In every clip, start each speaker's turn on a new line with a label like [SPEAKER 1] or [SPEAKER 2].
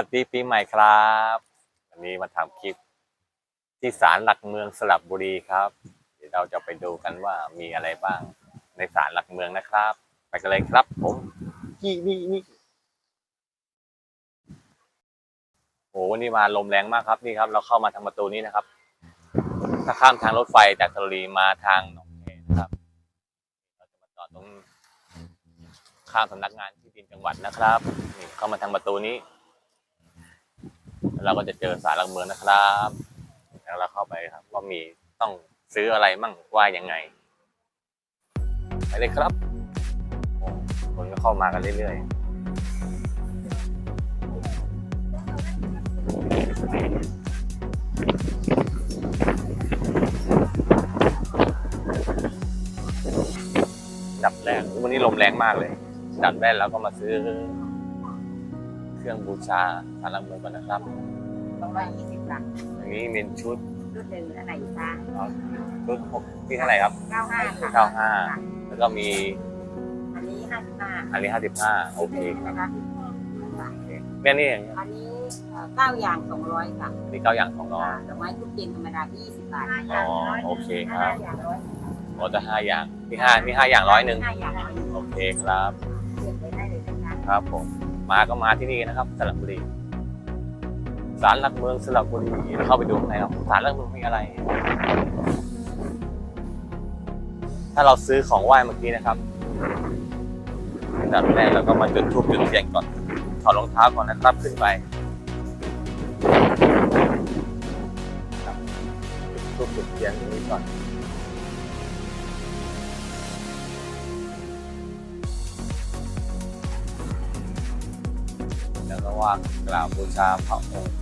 [SPEAKER 1] สวัสดีปีใหม่ครับ วันนี้มาทำคลิป ที่ศาลหลักเมืองสระบุรีครับเดี๋ยวเราจะไปดูกันว่ามีอะไรบ้างในศาลหลักเมืองนะครับ ไปกันเลยครับ ผมนี่นี่นี่โอ้วันนี้มาลมแรงมากครับนี่ครับ เราเข้ามาทางประตูนี้นะครับ ถ้าข้ามทางรถไฟจากสระบุรีมาทางหนองแคนะครับเราจะมาจอดตรงข้ามสำนักงานที่ดินจังหวัดนะครับนี่เข้ามาทางประตูนี้ แล้วเราก็จะเจอศาลหลักเมืองนะครับแล้วเราเข้าไปครับว่ามีต้องซื้ออะไรมั่งว่ายังไงไปเลยครับคนก็เข้ามากันเรื่อยๆดับแรกวันนี้ลมแรงมากเลย ดับแรกเราก็มาซื้อ รื่องบูชาศาลหลักเมืองก่อนนะครับ
[SPEAKER 2] สองร้อยยี่สิบหลัก
[SPEAKER 1] อันนี้เป็นชุด
[SPEAKER 2] รุ่นหนึ่งอันไหนคะ
[SPEAKER 1] ชุดหกที่เท่าไหร่ครับ
[SPEAKER 2] เก้าห้าค่ะ
[SPEAKER 1] เก้าห้าแล้วก็มี
[SPEAKER 2] อันนี้ห้าสิบห้า
[SPEAKER 1] อันนี้ห้าสิบห้าโอเคครับ
[SPEAKER 2] นะคะ
[SPEAKER 1] แม่นี่อย่างเงี้ย
[SPEAKER 2] อันนี้เอ่อเก้าอย่างสองร้อยค่ะ
[SPEAKER 1] มีเก้าอย่างสองร้อย
[SPEAKER 2] ดอกไม้ทุกเย็นธรรมดายี่สิบบาท
[SPEAKER 1] อ๋อโอเคครับ
[SPEAKER 2] ห้าอย่างร้อย
[SPEAKER 1] โอ้จะห้าอย่างมีห้ามีห้าอย่างร้อยหนึ่ง
[SPEAKER 2] ห้าอย่างร้อย
[SPEAKER 1] โอเคครับ
[SPEAKER 2] เลือกไปได้เลยนะคะ
[SPEAKER 1] ครับผม มาก็มาที่นี่นะครับสระบุรีศาลหลักเมืองสระบุรีเราเข้าไปดูข้างในครับศาลหลักเมืองมีอะไร ถ้าเราซื้อของไหว้เมื่อกี้นะครับอันดับแรกเราก็มาจุดทูบจุดเทียนก่อนถอดรองเท้าก่อนนะครับขึ้นไปจุดทูบจุดเทียนตรงนี้ก่อน ว่ากล่าวบูชาพระองค์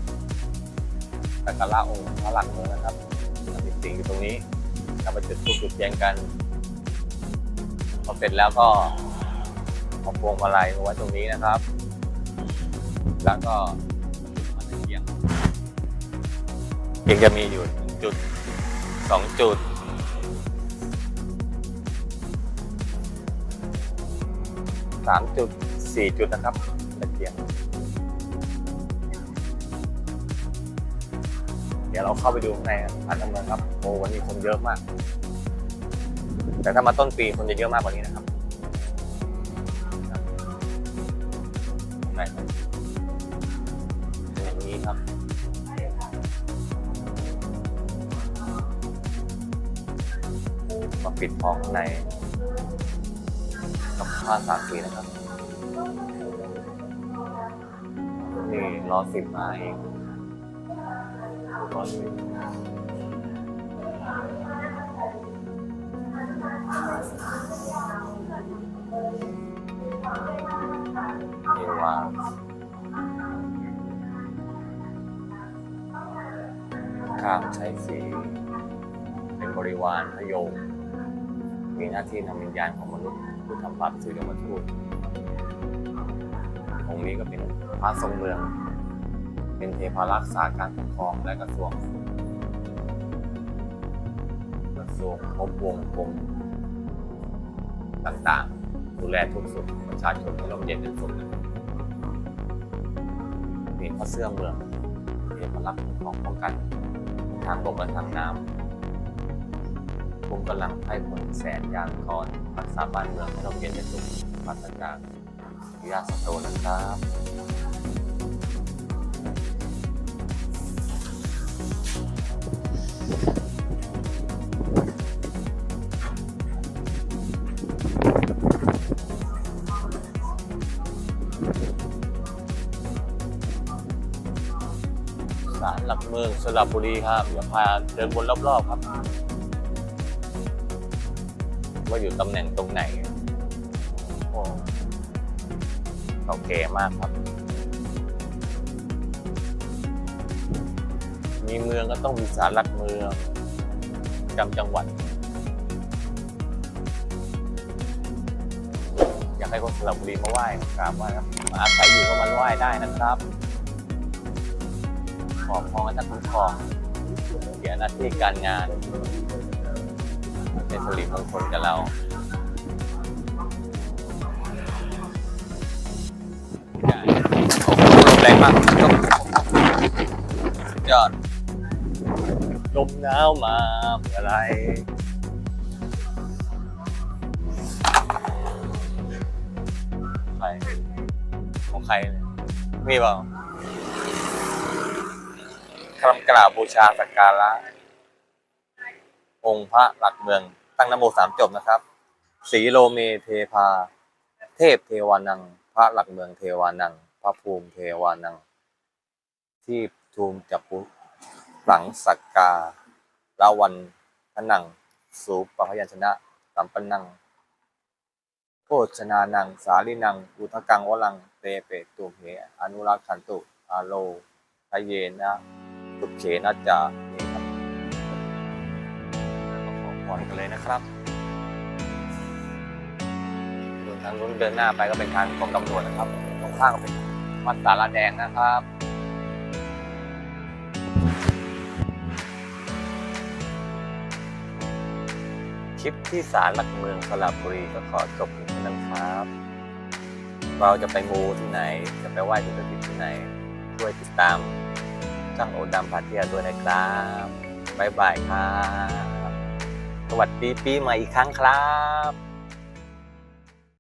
[SPEAKER 1] สักการะองค์พระหลักเมืองนะครับมีสิ่งอยู่ตรงนี้เราไปจุดธูปจุดเทียนกันพอเสร็จแล้วก็เอาพวงมาลัยมาไว้ตรงนี้นะครับ แล้วก็มาตะเกียงเกียงจะมีอยู่จุดสองจุดสามจุดสี่จุดนะครับตะเกียง ดี๋ยวเราเข้าไปดูข้างในร้านจำเมืองครับโอ้วันนี้คนเยอะมาก แต่ถ้ามาต้นปีคนจะเยอะมากกว่านี้นะครับข้างในอย่างนี้ครับมาปิดทองข้างในกับผ้าสามสีนะครับนี่รอสิบมาเอง เอวาข้ามใช้สีเป็นบริวารพระโยมมีหน้าที่นำวิญญาณของมนุษย์ผู้ทำบาปสู่ยมทูตองค์นี้ก็เป็นพระทรงเมือง เป็นเทพารักษาการปกครองและกระทรวง กระทรวงพบวงกรมต่างๆ ดูแลทุกสุขประชาชนให้ร่มเย็นเป็นสุขนี่พระเสื้อเมืองเทพารักษ์ของป้องกัน ทางบกและทางน้ำคุมกำลังให้ผลแสนยางคอนรักษาบ้านเมืองให้ร่มเย็นเป็นสุขปราศจากยาสโตรนะครับ ศาลหลักเมืองสระบุรีครับเดี๋ยวพาเดินวนรอบๆครับ ว่าอยู่ตำแหน่งตรงไหนโอ้เก่าแก่มากครับ มีเมืองก็ต้องมีศาลหลักเมืองประจำจังหวัด อยากให้คนสระบุรีมาไหว้มากราบไหว้ครับมาอาศัยอยู่ก็มาไหว้ได้นะครับ ขอพรให้ท่านคุ้มครองเกี่ยหน้าที่การงานเป็นสิริมงคลกับเราโอ้โหแรงมากยอดลมหนาวมาเมื่อไรใครของใครเนี่ยมีเปล่า คำกราบบูชาสักการะองค์พระหลักเมือง ตั้งนโมสามจบนะครับสีโลเมเทพา เทพเทวานัง พระหลักเมืองเทวานัง พระภูมิเทวานัง ที่ทูมจับปุหลังสักกาลาวันพนัง สูปพยัญชนะสัมปนังโภชนานัง สาลีนัง อุทกังวลัง เตเปตุเหอนุรักขันตุ อาโลทะเยนะ ตุเขนะจานี่ครับขอพรกันเลยนะครับส่วนทางนู้นเดินหน้าไปก็เป็นทางกรมตำรวจนะครับ ตรงข้างก็เป็นวัดสาราแดงนะครับคลิปที่ศาลหลักเมืองสระบุรีก็ขอจบเพียงเท่านั้นครับ เราจะไปมูที่ไหน จะไปไหว้สิ่งศักดิ์สิทธิ์ที่ไหน ช่วยติดตาม ช่างโอดำพาเที่ยวด้วยนะครับบ๊ายบายครับ สวัสดีปีใหม่อีกครั้งครับ